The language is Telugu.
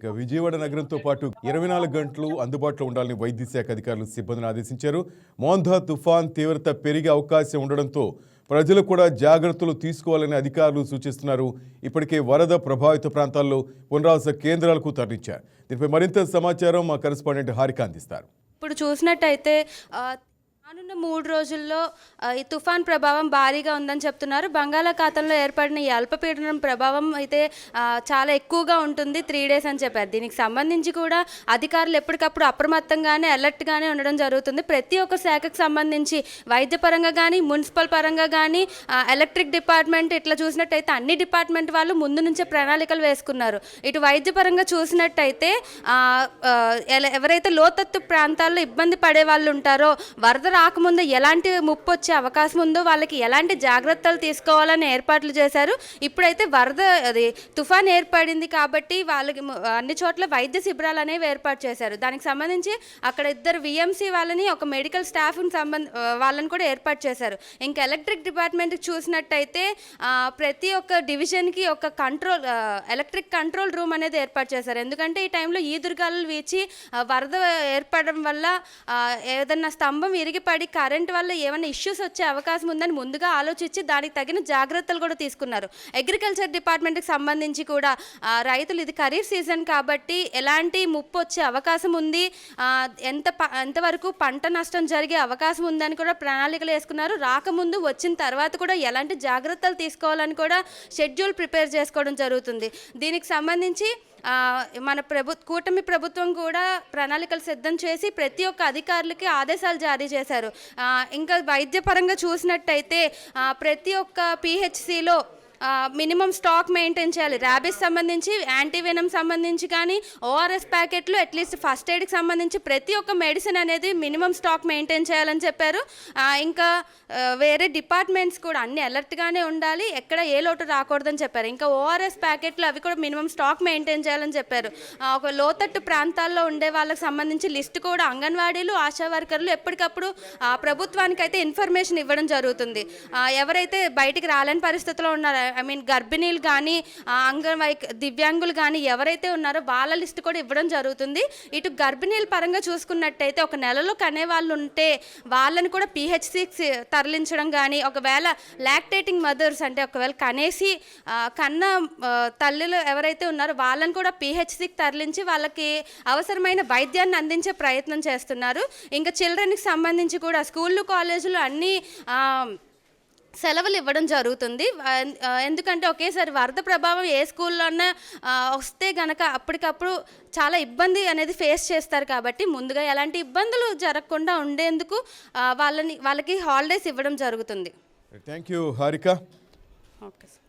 ఇక విజయవాడ నగరంతో పాటు ఇరవై నాలుగు గంటలు అందుబాటులో ఉండాలని వైద్య శాఖ అధికారులు సిబ్బందిని ఆదేశించారు. మోంధా తుఫాన్ తీవ్రత పెరిగే అవకాశం ఉండడంతో ప్రజలు కూడా జాగ్రత్తలు తీసుకోవాలని అధికారులు సూచిస్తున్నారు. ఇప్పటికే వరద ప్రభావిత ప్రాంతాల్లో పునరావాస కేంద్రాలకు తరలించారు. దీనిపై మరింత సమాచారం మా కరెస్పాండెంట్ హారిక అందిస్తారు. ఇప్పుడు చూసినట్టయితే రానున్న మూడు రోజుల్లో ఈ తుఫాన్ ప్రభావం భారీగా ఉందని చెప్తున్నారు. బంగాళాఖాతంలో ఏర్పడిన ఈ అల్పపీడనం ప్రభావం అయితే చాలా ఎక్కువగా ఉంటుంది త్రీ డేస్ అని చెప్పారు. దీనికి సంబంధించి కూడా అధికారులు ఎప్పటికప్పుడు అప్రమత్తంగానే అలర్ట్గానే ఉండడం జరుగుతుంది. ప్రతి ఒక్క శాఖకు సంబంధించి వైద్యపరంగా కానీ మున్సిపల్ పరంగా కానీ ఎలక్ట్రిక్ డిపార్ట్మెంట్ ఇట్లా చూసినట్టయితే అన్ని డిపార్ట్మెంట్ వాళ్ళు ముందు నుంచే ప్రణాళికలు వేసుకున్నారు. ఇటు వైద్యపరంగా చూసినట్టయితే ఎవరైతే లోతత్తు ప్రాంతాల్లో ఇబ్బంది పడే వాళ్ళు ఉంటారో వరద రాకముందు ఎలాంటి ముప్పు వచ్చే అవకాశం ఉందో వాళ్ళకి ఎలాంటి జాగ్రత్తలు తీసుకోవాలని ఏర్పాట్లు చేశారు. ఇప్పుడైతే వరద అది తుఫాన్ ఏర్పడింది కాబట్టి వాళ్ళకి అన్ని చోట్ల వైద్య శిబిరాలు అనేవి ఏర్పాటు చేశారు. దానికి సంబంధించి అక్కడ ఇద్దరు విఎంసీ వాళ్ళని ఒక మెడికల్ స్టాఫ్ని సంబంధ వాళ్ళని కూడా ఏర్పాటు చేశారు. ఇంకా ఎలక్ట్రిక్ డిపార్ట్మెంట్ చూసినట్టయితే ప్రతి ఒక్క డివిజన్కి ఒక కంట్రోల్ ఎలక్ట్రిక్ కంట్రోల్ రూమ్ అనేది ఏర్పాటు చేశారు. ఎందుకంటే ఈ టైంలో ఈదురుగాలు వీచి వరద ఏర్పడడం వల్ల ఏదన్నా స్తంభం పడి కరెంట్ వల్ల ఏమైనా ఇష్యూస్ వచ్చే అవకాశం ఉందని ముందుగా ఆలోచించి దానికి తగిన జాగ్రత్తలు కూడా తీసుకున్నారు. అగ్రికల్చర్ డిపార్ట్మెంట్కి సంబంధించి కూడా రైతులు ఇది ఖరీఫ్ సీజన్ కాబట్టి ఎలాంటి ముప్పు వచ్చే అవకాశం ఉంది. ఎంత ఎంతవరకు పంట నష్టం జరిగే అవకాశం ఉందని కూడా ప్రణాళికలు వేసుకున్నారు. రాకముందు వచ్చిన తర్వాత కూడా ఎలాంటి జాగ్రత్తలు తీసుకోవాలని కూడా షెడ్యూల్ ప్రిపేర్ చేసుకోవడం జరుగుతుంది. దీనికి సంబంధించి మన ప్రభు కూటమి ప్రభుత్వం కూడా ప్రణాళికలు సిద్ధం చేసి ప్రతి ఒక్క అధికారులకి ఆదేశాలు జారీ చేశారు. ఇంకా వైద్యపరంగా చూసినట్టయితే ప్రతి ఒక్క పిహెచ్సిలో మినిమం స్టాక్ మెయింటైన్ చేయాలి. ర్యాబిస్ సంబంధించి యాంటీవెనం సంబంధించి కానీ ఓఆర్ఎస్ ప్యాకెట్లు అట్లీస్ట్ ఫస్ట్ ఎయిడ్కి సంబంధించి ప్రతి ఒక్క మెడిసిన్ అనేది మినిమం స్టాక్ మెయింటైన్ చేయాలని చెప్పారు. ఇంకా వేరే డిపార్ట్మెంట్స్ కూడా అన్ని అలర్ట్గానే ఉండాలి. ఎక్కడ ఏ లోటు రాకూడదని చెప్పారు. ఇంకా ఓఆర్ఎస్ ప్యాకెట్లు అవి కూడా మినిమం స్టాక్ మెయింటైన్ చేయాలని చెప్పారు. ఒక లోతట్టు ప్రాంతాల్లో ఉండే వాళ్ళకి సంబంధించి లిస్ట్ కూడా అంగన్వాడీలు ఆశా వర్కర్లు ఎప్పటికప్పుడు ప్రభుత్వానికైతే ప్రభుత్వానికి అయితే ఇన్ఫర్మేషన్ ఇవ్వడం జరుగుతుంది. ఎవరైతే బయటికి రాలేని పరిస్థితిలో ఉన్నారో ఐ మీన్ గర్భిణీలు కానీ అంగన్వై దివ్యాంగులు కానీ ఎవరైతే ఉన్నారో వాళ్ళ లిస్ట్ కూడా ఇవ్వడం జరుగుతుంది. ఇటు గర్భిణీల పరంగా చూసుకున్నట్టయితే ఒక నెలలో కనే వాళ్ళు ఉంటే వాళ్ళని కూడా పిహెచ్సికి తరలించడం కానీ ఒకవేళ లాక్టేటింగ్ మదర్స్ అంటే ఒకవేళ కనేసి కన్న తల్లులు ఎవరైతే ఉన్నారో వాళ్ళని కూడా పిహెచ్సికి తరలించి వాళ్ళకి అవసరమైన వైద్యాన్ని అందించే ప్రయత్నం చేస్తున్నారు. ఇంకా చిల్డ్రన్కి సంబంధించి కూడా స్కూళ్ళు కాలేజీలు అన్నీ సెలవులు ఇవ్వడం జరుగుతుంది ఎందుకంటే ఒకేసారి వరద ప్రభావం ఏ స్కూల్లోన్నా ఆ, వస్తే గనక అప్పటికప్పుడు చాలా ఇబ్బంది అనేది ఫేస్ చేస్తారు కాబట్టి ముందుగా ఎలాంటి ఇబ్బందులు జరగకుండా ఉండేందుకు వాళ్ళని వాళ్ళకి హాలిడేస్ ఇవ్వడం జరుగుతుంది. Thank you Harika okay sir